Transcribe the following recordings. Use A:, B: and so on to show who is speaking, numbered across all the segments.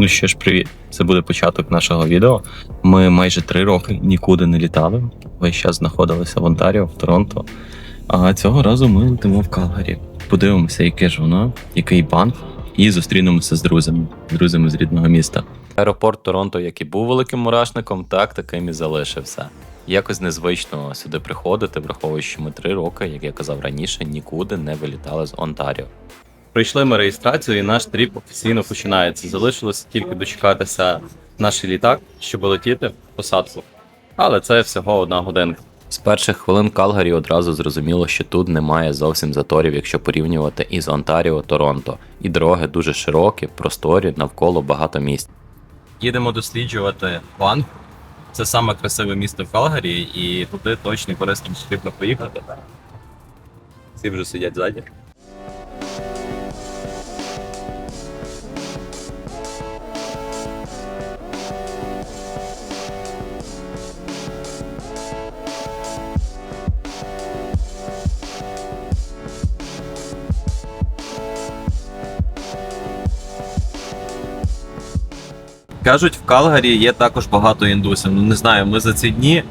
A: Ну що ж, привіт. Це буде початок нашого відео. Ми майже три роки нікуди не літали. Весь час знаходилися в Онтаріо, в Торонто. А цього разу ми летимо в Калгарі. Подивимося, яке ж воно, який банк, і зустрінемося з друзями, друзями з рідного міста. Аеропорт Торонто, як і був великим мурашником, так таким і залишився. Якось незвично сюди приходити, враховуючи, що ми три роки, як я казав раніше, нікуди не вилітали з Онтаріо. Пройшли ми реєстрацію, і наш тріп офіційно починається. Залишилося тільки дочекатися наш літак, щоб летіти в посадку. Але це всього одна годинка. З перших хвилин Калгарі одразу зрозуміло, що тут немає зовсім заторів, якщо порівнювати із Онтаріо Торонто. І дороги дуже широкі, просторі, навколо багато місць. Їдемо досліджувати банк. Це саме красиве місто в Калгарі, і туди точно корисно потрібно поїхати. Всі вже сидять ззаді. Кажуть, в Калгарі є також багато індусів. Ну не знаю, ми за ці дні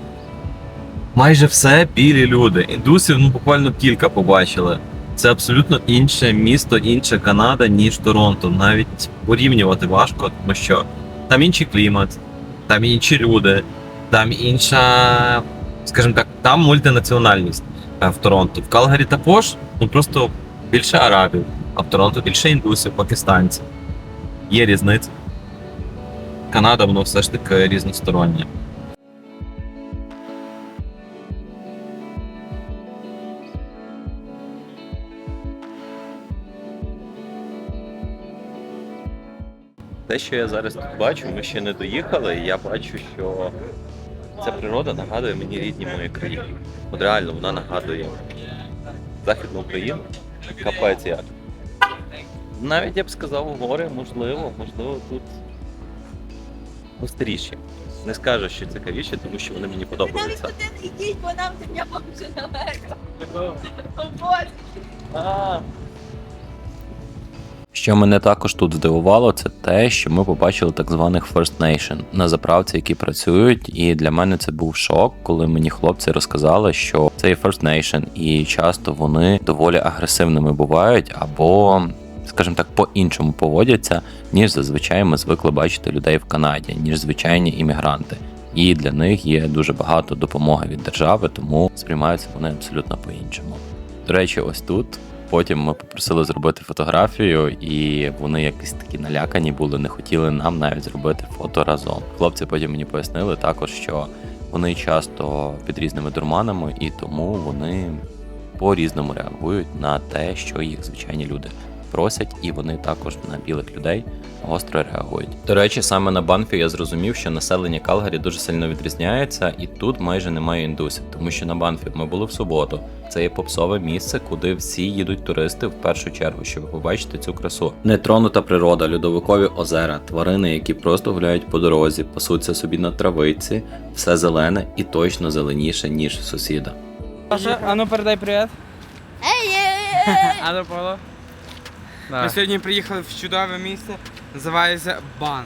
A: майже все білі люди. Індусів ну буквально кілька побачили. Це абсолютно інше місто, інша Канада, ніж Торонто. Навіть порівнювати важко, тому що там інший клімат, там інші люди, там інша, скажімо так, там мультинаціональність е, в Торонто. В Калгарі також, ну просто більше арабів, а в Торонто більше індусів, пакистанців. Є різниця. Канада, воно все ж таки різностороннє. Те, що я зараз тут бачу, ми ще не доїхали, і я бачу, що ця природа нагадує мені рідні мої країни. От реально вона нагадує Західну Україну. Капець як. Навіть я б сказав, гори, можливо, можливо, тут гостріші. Не скажу, що цікавіші, тому що вони мені
B: Навіть
A: подобаються.
B: туди не йдіть, бо нам земля дуже далеко. О, Боже.
A: Що мене також тут здивувало, це те, що ми побачили так званих First Nation на заправці, які працюють. І для мене це був шок, коли мені хлопці розказали, що це є First Nation, і часто вони доволі агресивними бувають, або, скажімо так, по-іншому поводяться, ніж зазвичай ми звикли бачити людей в Канаді, ніж звичайні іммігранти. І для них є дуже багато допомоги від держави, тому сприймаються вони абсолютно по-іншому. До речі, ось тут Потім ми попросили зробити фотографію, і вони якісь такі налякані були, не хотіли нам навіть зробити фото разом. Хлопці потім мені пояснили також, що вони часто під різними дурманами, і тому вони по-різному реагують на те, що їх звичайні люди просять, і вони також на білих людей гостро реагують. До речі, саме на Банфі я зрозумів, що населення Калгарі дуже сильно відрізняється, і тут майже немає індусів, тому що на Банфі ми були в суботу. Це є попсове місце, куди всі їдуть туристи в першу чергу, щоб побачити цю красу. Нетронута природа, льодовикові озера, тварини, які просто гуляють по дорозі, пасуться собі на травиці, все зелене і точно зеленіше, ніж сусіда.
C: Паша, а ну передай привіт.
B: Ей, ей, ей.
C: А ну Павло. Ми сьогодні приїхали в чудове місце, називається Бан.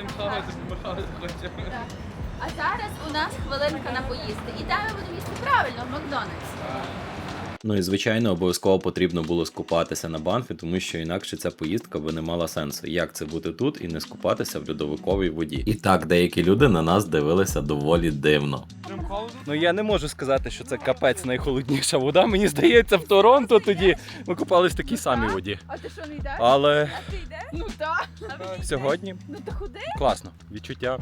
C: Ми славити, помахали хочемо.
B: А зараз у нас хвилинка на поїсти. І де ми будемо їсти правильно в Макдональдс.
A: Ну і звичайно, обов'язково потрібно було скупатися на банфі, тому що інакше ця поїздка би не мала сенсу. Як це бути тут і не скупатися в льодовиковій воді? І так, деякі люди на нас дивилися доволі дивно.
D: Ну я не можу сказати, що це капець найхолодніша вода. Мені здається, в Торонто тоді ми купались в такій самій воді.
B: А ти що не йдеш?
D: Але
B: А ти йдеш? Ну так.
D: сьогодні
B: Ну то ходи.
D: класно. Відчуття.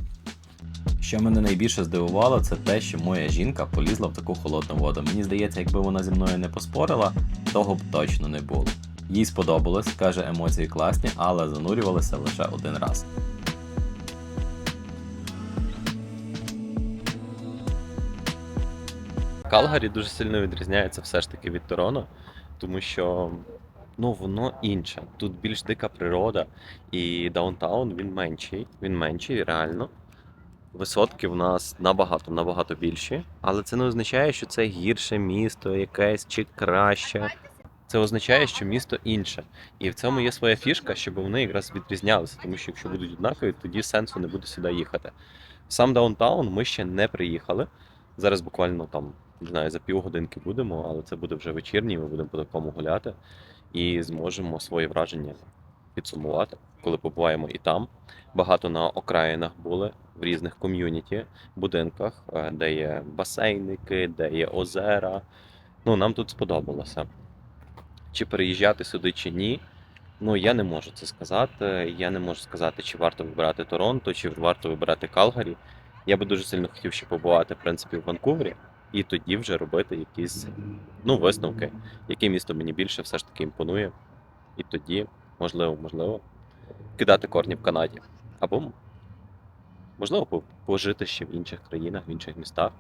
A: Що мене найбільше здивувало, це те, що моя жінка полізла в таку холодну воду. Мені здається, якби вона зі мною не поспорила, того б точно не було. Їй сподобалось, каже, емоції класні, але занурювалися лише один раз. Калгарі дуже сильно відрізняється все ж таки від Торонто, тому що ну воно інше. Тут більш дика природа, і даунтаун він менший. Він менший, реально. Висотки в нас набагато набагато більші, але це не означає, що це гірше місто якесь чи краще. Це означає, що місто інше. І в цьому є своя фішка, щоб вони якраз відрізнялися, тому що якщо будуть однакові, тоді сенсу не буде сюди їхати. Сам даунтаун ми ще не приїхали. Зараз буквально там, не знаю, за півгодинки будемо, але це буде вже вечірній, ми будемо по такому гуляти і зможемо свої враження підсумувати, коли побуваємо і там. Багато на окраїнах були в різних ком'юніті, будинках, е, де є басейники, де є озера. Ну, нам тут сподобалося. Чи переїжджати сюди, чи ні. Ну, я не можу це сказати. Я не можу сказати, чи варто вибирати Торонто, чи варто вибирати Калгарі. Я би дуже сильно хотів ще побувати, в принципі, в Ванкувері, і тоді вже робити якісь ну, висновки, яке місто мені більше все ж таки імпонує. І тоді, можливо, можливо, кидати корні в Канаді. Або, можливо, пожити ще в інших країнах, в інших містах.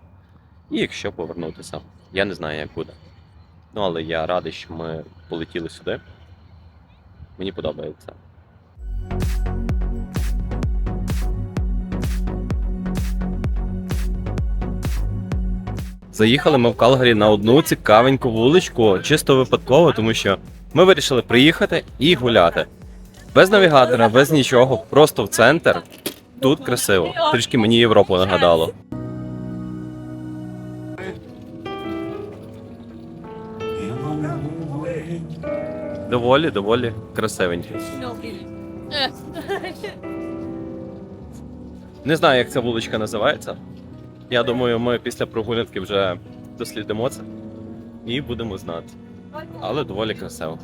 A: І якщо повернутися. Я не знаю, як буде. Ну, але я радий, що ми полетіли сюди. Мені подобається. Заїхали ми в Калгарі на одну цікавеньку вуличку, чисто випадково, тому що ми вирішили приїхати і гуляти. Без навігатора, без нічого, просто в центр. Тут красиво. Трішки мені Європу нагадало. Доволі, доволі красивенький. Не знаю, як ця вуличка називається. Я думаю, ми після прогулянки вже дослідимо це і будемо знати. Але доволі красиво.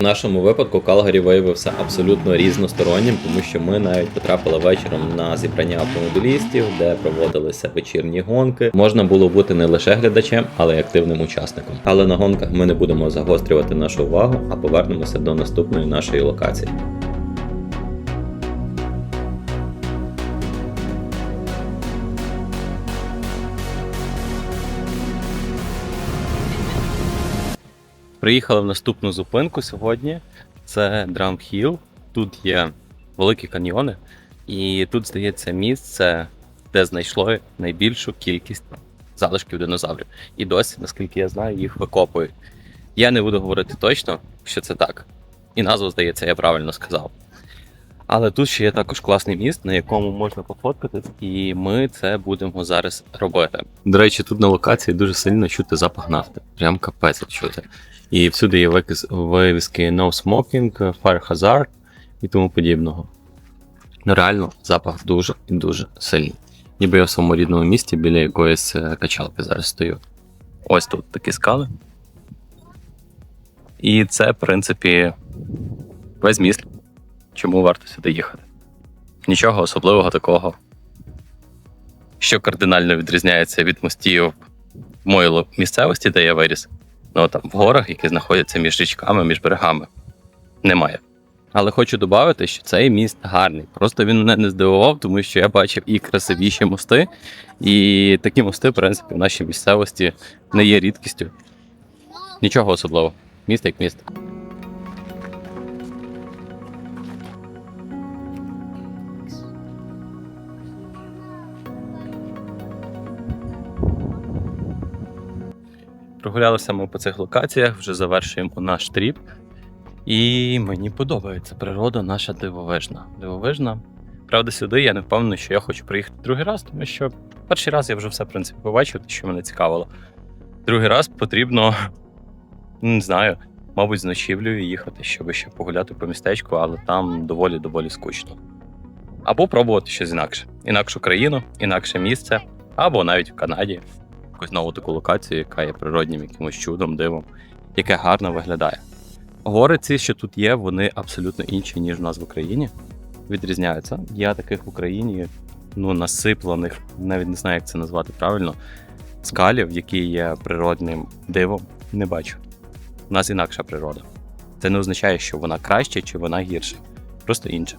A: В нашому випадку Калгарі виявився абсолютно різностороннім, тому що ми навіть потрапили вечором на зібрання автомобілістів, де проводилися вечірні гонки. Можна було бути не лише глядачем, але й активним учасником. Але на гонках ми не будемо загострювати нашу увагу, а повернемося до наступної нашої локації. Приїхали в наступну зупинку сьогодні. Це Драмхіл. Тут є великі каньйони, і тут, здається, місце, де знайшло найбільшу кількість залишків динозаврів. І досі, наскільки я знаю, їх викопують. Я не буду говорити точно, що це так. І назву, здається, я правильно сказав. Але тут ще є також класний міст, на якому можна пофоткатись, і ми це будемо зараз робити. До речі, тут на локації дуже сильно чути запах нафти. Прям капець чути. І всюди є вивіски No Smoking, Fire Hazard і тому подібного. Ну реально, запах дуже і дуже сильний. Ніби я в своєму рідному місті біля якоїсь е, качалки зараз стою. Ось тут такі скали. І це, в принципі, весь міст. Чому варто сюди їхати? Нічого особливого такого, що кардинально відрізняється від мостів в моїй місцевості, де я виріс. Ну там в горах, які знаходяться між річками, між берегами. Немає. Але хочу додати, що цей міст гарний. Просто він мене не здивував, тому що я бачив і красивіші мости, і такі мости, в принципі, в нашій місцевості не є рідкістю. Нічого особливого. Місто як місто. Прогулялися ми по цих локаціях, вже завершуємо наш тріп. І мені подобається природа наша дивовижна. Дивовижна. Правда, сюди я не впевнений, що я хочу приїхати другий раз, тому що перший раз я вже все в принципі побачив, що мене цікавило. Другий раз потрібно, ну, не знаю, мабуть, з ночівлею їхати, щоб ще погуляти по містечку, але там доволі доволі скучно. Або пробувати щось інакше. Інакшу країну, інакше місце, або навіть в Канаді. Якусь нову таку локацію, яка є природнім якимось чудом, дивом, яке гарно виглядає. Гори ці, що тут є, вони абсолютно інші, ніж в нас в Україні. Відрізняються. Я таких в Україні, ну, насиплених, навіть не знаю, як це назвати правильно, скалів, які є природним дивом, не бачу. У нас інакша природа. Це не означає, що вона краще чи вона гірша, просто інша.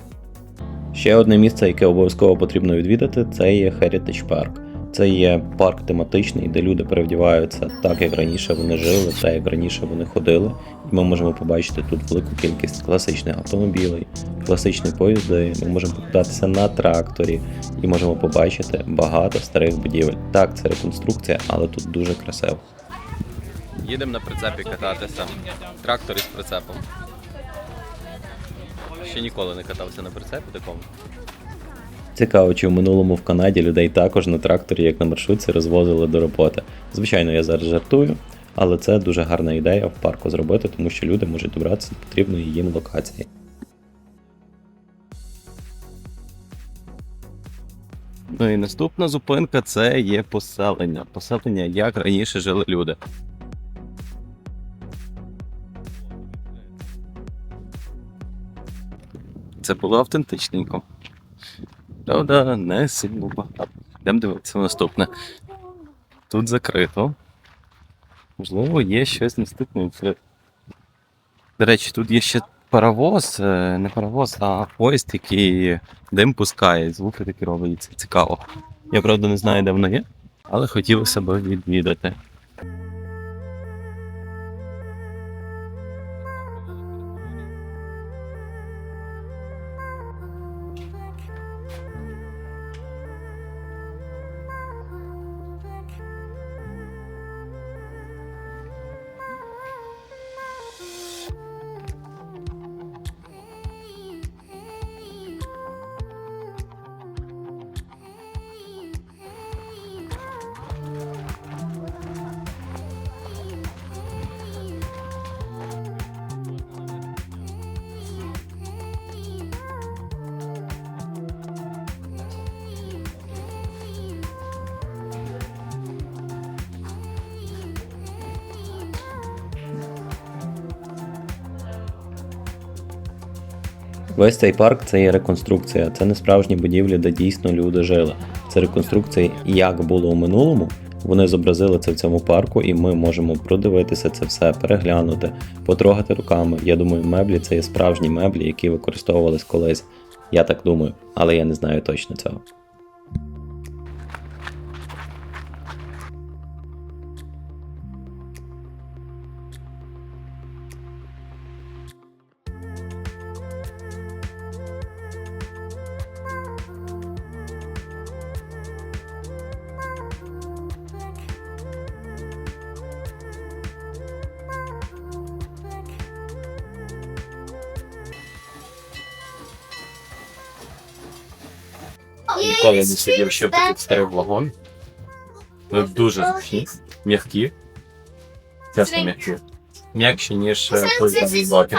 A: Ще одне місце, яке обов'язково потрібно відвідати, це є Heritage Park. Це є парк тематичний, де люди перевдіваються так, як раніше вони жили, так як раніше вони ходили. І ми можемо побачити тут велику кількість класичних автомобілей, класичні поїзди. Ми можемо покататися на тракторі і можемо побачити багато старих будівель. Так, це реконструкція, але тут дуже красиво. Їдемо на прицепі кататися. Трактор із прицепом. Ще ніколи не катався на прицепі такому. Цікаво, чи в минулому в Канаді людей також на тракторі, як на маршрутці, розвозили до роботи. Звичайно, я зараз жартую, але це дуже гарна ідея в парку зробити, тому що люди можуть добратися до потрібної їм локації. Ну і наступна зупинка це є поселення. Поселення, як раніше жили люди. Це було автентичненько. Правда, не сильно багато. Йдемо дивитися наступне. Тут закрито. Можливо, є щось наступне. До речі, тут є ще паровоз, е, не паровоз, а поїзд, який дим пускає, звуки такі робить. Це цікаво. Я правда не знаю, де воно є, але хотілося б відвідати. Весь цей парк це є реконструкція. Це не справжні будівлі, де дійсно люди жили. Це реконструкція, як було у минулому. Вони зобразили це в цьому парку, і ми можемо продивитися це все, переглянути, потрогати руками. Я думаю, меблі це є справжні меблі, які використовувались колись. Я так думаю, але я не знаю точно цього. Ніколи не сидів ще в старий вагон. Вони дуже зручні, м'які. Чесно м'які. М'якші, ніж е, поїзда блоки.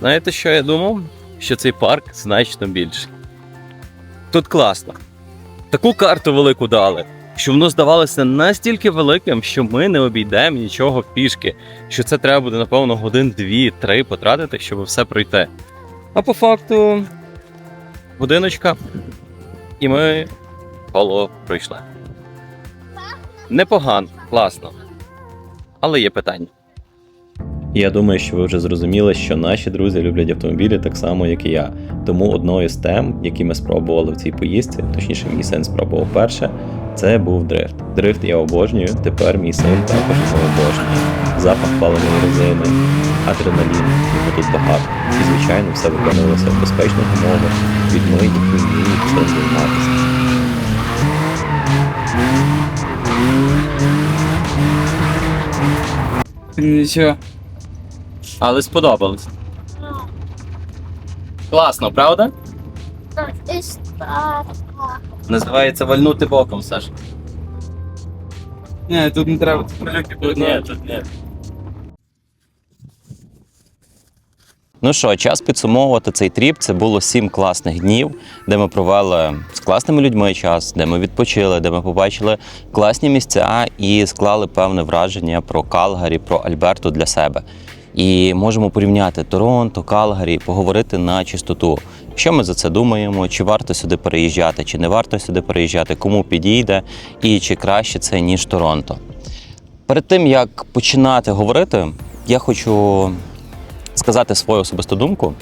A: Знаєте, що я думав? Що цей парк значно більший. Тут класно. Таку карту велику дали, що воно здавалося настільки великим, що ми не обійдемо нічого пішки, що це треба буде, напевно, годин дві-три потратити, щоб все пройти. А по факту, годиночка, і ми коло пройшли. Непогано, класно. Але є питання. Я думаю, що ви вже зрозуміли, що наші друзі люблять автомобілі так само, як і я. Тому одною з тем, які ми спробували в цій поїздці, точніше, мій син спробував перше, Це був дрифт. Дрифт я обожнюю. Тепер мій син також його обожнює. Запах паленої резини, адреналін, його тут багато. І звичайно, все виконувалося в безпечних умовах людьми, які вміють цим займатися.
C: Нічого.
A: Але сподобалось. Класно, правда? Називається вальнути боком, Саш.
C: Ні, тут не треба.
A: тут ні. Ну що, час підсумовувати цей тріп. Це було сім класних днів, де ми провели з класними людьми час, де ми відпочили, де ми побачили класні місця і склали певне враження про Калгарі, про Альберту для себе. І можемо порівняти Торонто, Калгарі, поговорити на чистоту. Що ми за це думаємо? Чи варто сюди переїжджати, чи не варто сюди переїжджати, кому підійде, і чи краще це ніж Торонто. Перед тим як починати говорити, я хочу сказати свою особисту думку.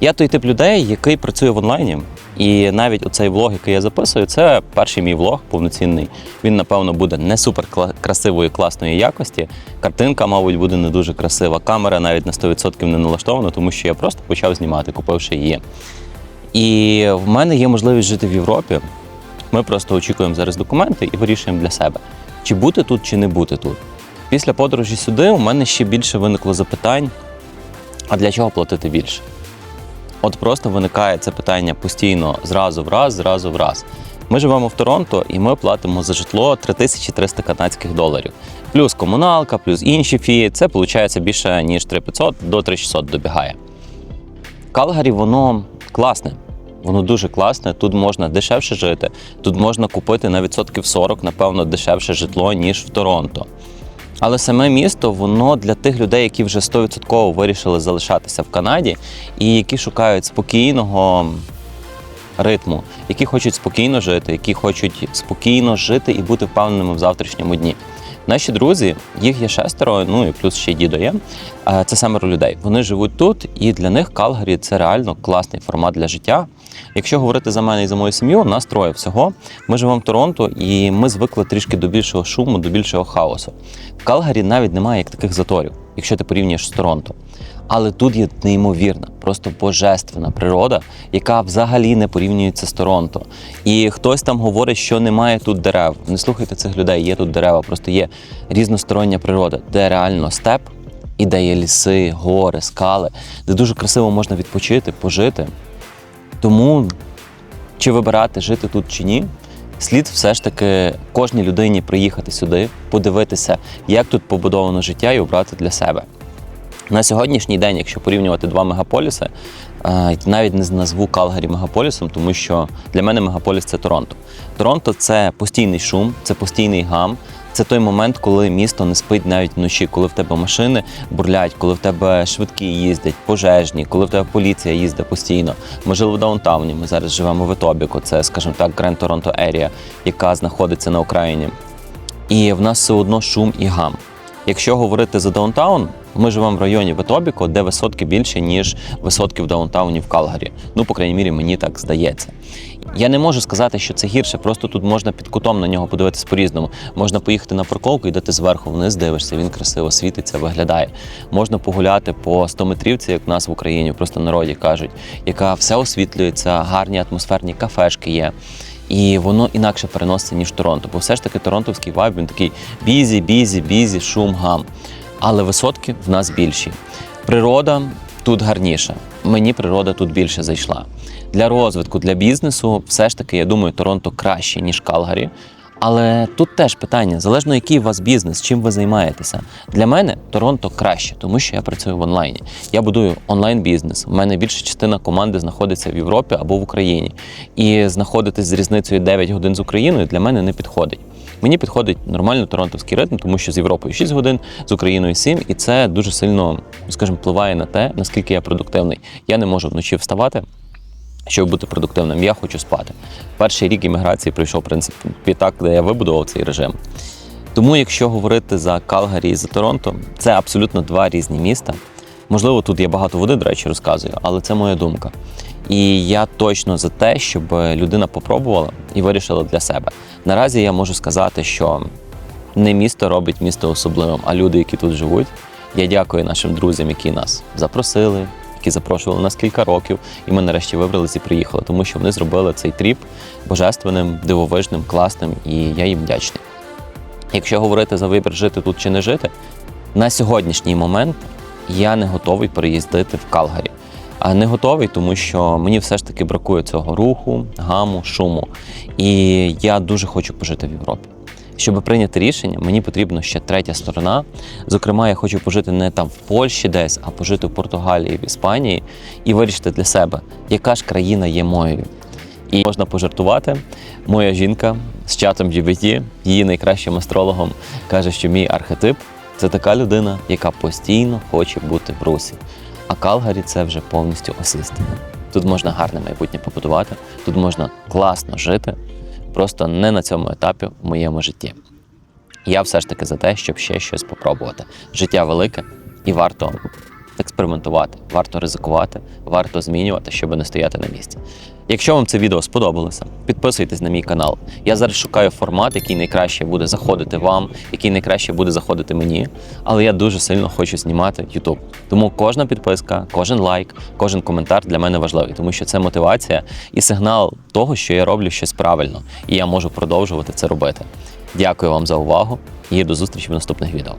A: Я той тип людей, який працює в онлайні. І навіть оцей влог, який я записую, це перший мій влог повноцінний. Він, напевно, буде не супер красивої, класної якості. Картинка, мабуть, буде не дуже красива. Камера навіть на 100% не налаштована, тому що я просто почав знімати, купивши її. І в мене є можливість жити в Європі. Ми просто очікуємо зараз документи і вирішуємо для себе, чи бути тут, чи не бути тут. Після подорожі сюди у мене ще більше виникло запитань: а для чого платити більше? От просто виникає це питання постійно зразу в раз, зразу в раз. Ми живемо в Торонто і ми платимо за житло 3300 канадських доларів. Плюс комуналка, плюс інші фії. Це виходить більше ніж 3500 до 3600 добігає. Калгарі воно класне. Воно дуже класне. Тут можна дешевше жити. Тут можна купити на відсотків 40, напевно, дешевше житло, ніж в Торонто. Але саме місто воно для тих людей, які вже 100% вирішили залишатися в Канаді, і які шукають спокійного ритму, які хочуть спокійно жити, які хочуть спокійно жити і бути впевненими в завтрашньому дні. Наші друзі, їх є шестеро, ну і плюс ще дідо є. Це семеро людей. Вони живуть тут, і для них Калгарі це реально класний формат для життя. Якщо говорити за мене і за мою сім'ю, нас троє всього. Ми живемо в Торонто, і ми звикли трішки до більшого шуму, до більшого хаосу. В Калгарі навіть немає як таких заторів, якщо ти порівнюєш з Торонто. Але тут є неймовірна, просто божественна природа, яка взагалі не порівнюється з Торонто. І хтось там говорить, що немає тут дерев. Не слухайте цих людей, є тут дерева, просто є різностороння природа, де реально степ і де є ліси, гори, скали, де дуже красиво можна відпочити, пожити. Тому чи вибирати жити тут чи ні, слід все ж таки кожній людині приїхати сюди, подивитися, як тут побудовано життя і обрати для себе. На сьогоднішній день, якщо порівнювати два мегаполіси, е, навіть не назву Калгарі мегаполісом, тому що для мене мегаполіс це Торонто. Торонто це постійний шум, це постійний гам. Це той момент, коли місто не спить навіть вночі, коли в тебе машини бурлять, коли в тебе швидкі їздять, пожежні, коли в тебе поліція їздить постійно. Ми жили в даунтауні. Ми зараз живемо в Етобіку, це, скажімо так, Гренд Торонто Ерія, яка знаходиться на Україні. І в нас все одно шум і гам. Якщо говорити за даунтаун, ми живемо в районі Ветобіко, де висотки більше, ніж висотки в даунтауні в Калгарі. Ну, по крайній мірі, мені так здається. Я не можу сказати, що це гірше, просто тут можна під кутом на нього подивитися по-різному. Можна поїхати на парковку і де ти зверху вниз дивишся, він красиво світиться, виглядає. Можна погуляти по 100 метрівці, як в нас в Україні, просто народі кажуть, яка все освітлюється, гарні атмосферні кафешки є. І воно інакше переноситься, ніж Торонто. Бо все ж таки торонтовський вайб, він такий бізі, бізі, бізі, шум, гам. Але висотки в нас більші. Природа тут гарніша. Мені природа тут більше зайшла. Для розвитку, для бізнесу, все ж таки, я думаю, Торонто краще, ніж Калгарі. Але тут теж питання: залежно який у вас бізнес, чим ви займаєтеся. Для мене Торонто краще, тому що я працюю в онлайні. Я будую онлайн-бізнес. У мене більша частина команди знаходиться в Європі або в Україні. І знаходитись з різницею 9 годин з Україною для мене не підходить. Мені підходить нормально торонтовський ритм, тому що з Європою 6 годин, з Україною 7, і це дуже сильно, скажімо, впливає на те, наскільки я продуктивний. Я не можу вночі вставати. Щоб бути продуктивним, я хочу спати. Перший рік імміграції пройшов в так, де я вибудував цей режим. Тому, якщо говорити за Калгарі і за Торонто, це абсолютно два різні міста. Можливо, тут є багато води, до речі, розказую, але це моя думка. І я точно за те, щоб людина попробувала і вирішила для себе. Наразі я можу сказати, що не місто робить місто особливим, а люди, які тут живуть. Я дякую нашим друзям, які нас запросили, які запрошували нас кілька років, і ми нарешті вибрались і приїхали, тому що вони зробили цей тріп божественним, дивовижним, класним, і я їм вдячний. Якщо говорити за вибір жити тут чи не жити, на сьогоднішній момент я не готовий переїздити в Калгарі. А не готовий, тому що мені все ж таки бракує цього руху, гаму, шуму. І я дуже хочу пожити в Європі. Щоб прийняти рішення, мені потрібна ще третя сторона. Зокрема, я хочу пожити не там в Польщі десь, а пожити в Португалії, в Іспанії і вирішити для себе, яка ж країна є моєю. І можна пожартувати. Моя жінка з чатом GBT, її найкращим астрологом, каже, що мій архетип це така людина, яка постійно хоче бути в русі. А Калгарі це вже повністю осисти. Тут можна гарне майбутнє побудувати, тут можна класно жити, просто не на цьому етапі в моєму житті. Я все ж таки за те, щоб ще щось попробувати. Життя велике і варто експериментувати, варто ризикувати, варто змінювати, щоб не стояти на місці. Якщо вам це відео сподобалося, підписуйтесь на мій канал. Я зараз шукаю формат, який найкраще буде заходити вам, який найкраще буде заходити мені. Але я дуже сильно хочу знімати YouTube. Тому кожна підписка, кожен лайк, кожен коментар для мене важливий, тому що це мотивація і сигнал того, що я роблю щось правильно, і я можу продовжувати це робити. Дякую вам за увагу і до зустрічі в наступних відео.